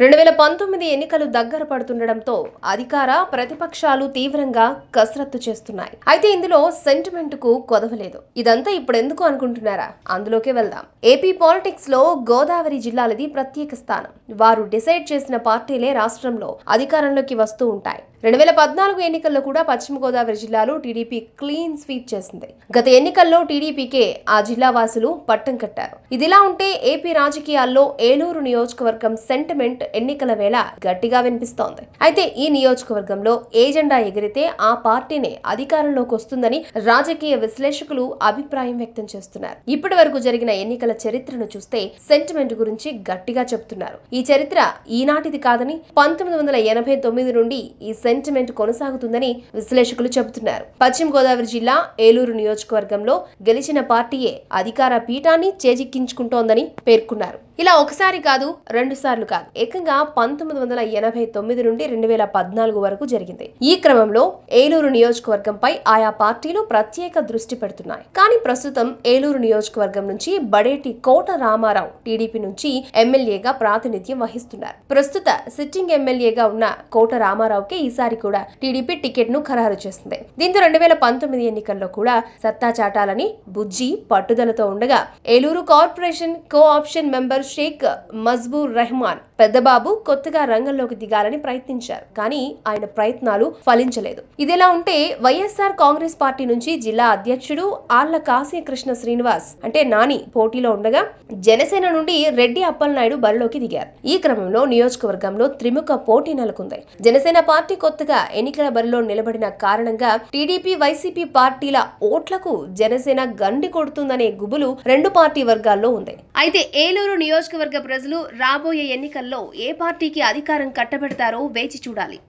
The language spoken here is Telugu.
రెండు వేల పంతొమ్మిది ఎన్నికలు దగ్గర పడుతుండటంతో అధికార ప్రతిపక్షాలు తీవ్రంగా కసరత్తు చేస్తున్నాయి. అయితే ఇందులో సెంటిమెంట్కు కొదవలేదు ఇదంతా ఇప్పుడు ఎందుకు అనుకుంటున్నారా? అందులోకే వెళ్దాం. ఏపీ పాలిటిక్స్లో గోదావరి జిల్లాలది ప్రత్యేక స్థానం. వారు డిసైడ్ చేసిన పార్టీలే రాష్ట్రంలో అధికారంలోకి వస్తూ ఉంటాయి. రెండు వేల పద్నాలుగు ఎన్నికల్లో కూడా పశ్చిమ గోదావరి జిల్లాలో టీడీపీ క్లీన్ స్వీప్ చేసింది. గత ఎన్నికల్లో టీడీపీకే ఆ జిల్లా వాసులు పట్టం కట్టారు. ఇదిలా ఉంటే ఏపీ రాజకీయాల్లో ఏలూరు నియోజకవర్గం సెంటిమెంట్ ఎన్నికల వేళ గట్టిగా వినిపిస్తోంది. అయితే ఈ నియోజకవర్గంలో ఏజెండా ఎగిరితే ఆ పార్టీనే అధికారంలోకి వస్తుందని రాజకీయ విశ్లేషకులు అభిప్రాయం వ్యక్తం చేస్తున్నారు. ఇప్పటి వరకు జరిగిన ఎన్నికల చరిత్రను చూస్తే సెంటిమెంట్ గురించి గట్టిగా చెబుతున్నారు. ఈ చరిత్ర ఈనాటిది కాదని పంతొమ్మిది వందల ఎనభై తొమ్మిది నుండి ఈ సెంటిమెంట్ కొనసాగుతుందని విశ్లేషకులు చెబుతున్నారు. పశ్చిమ గోదావరి జిల్లా ఏలూరు నియోజకవర్గంలో గెలిచిన పార్టీయే అధికార పీఠాన్ని చేజిక్కించుకుంటోందని పేర్కొన్నారు. ఇలా ఒకసారి కాదు రెండు సార్లు కాదు. ఏకంగా పంతొమ్మిది వందల ఎనభై తొమ్మిది నుండి రెండు వేల పద్నాలుగు వరకు జరిగింది. ఈ క్రమంలో ఏలూరు నియోజకవర్గంపై ఆయా పార్టీలు ప్రత్యేక దృష్టి పెడుతున్నాయి. కానీ ప్రస్తుతం ఏలూరు నియోజకవర్గం నుంచి బడేటి కోట రామారావు టీడీపీ నుంచి ఎమ్మెల్యేగా ప్రాతినిధ్యం వహిస్తున్నారు. ప్రస్తుత సిట్టింగ్ ఎమ్మెల్యేగా ఉన్న కోట రామారావుకి ఈసారి కూడా టీడీపీ టికెట్ను ఖరారు చేసింది. దీంతో రెండు వేల పంతొమ్మిది ఎన్నికల్లో కూడా సత్తా చాటాలని బుజ్జి పట్టుదలతో ఉండగా Eluru corporation co option member Sheikh Majboor Rehman Peddababu కొత్తగా రంగంలోకి దిగాలని ప్రయత్నించారు. కానీ ఆయన ప్రయత్నాలు ఫలించలేదు. ఇదిలా ఉంటే వైఎస్ఆర్ కాంగ్రెస్ పార్టీ నుంచి జిల్లా అధ్యక్షుడు ఆళ్ళ కాశీకృష్ణ శ్రీనివాస్ అంటే నాని పోటీలో ఉండగా జనసేన నుండి రెడ్డి అప్పలనాయుడు బరిలోకి దిగారు. ఈ క్రమంలో నియోజకవర్గంలో త్రిముఖ పోటీ నెలకొంది. జనసేన పార్టీ కొత్తగా ఎన్నికల బరిలో నిలబడిన కారణంగా టీడీపీ వైసీపీ పార్టీల ఓట్లకు జనసేన గండి కొడుతుందనే గుబులు రెండు పార్టీ వర్గాల్లో ఉంది. అయితే ఏలూరు నియోజకవర్గ ప్రజలు రాబోయే ఎన్నికల్లో ఏ పార్టీకి అధికారం కట్టబెడతారో వేచి చూడాలి.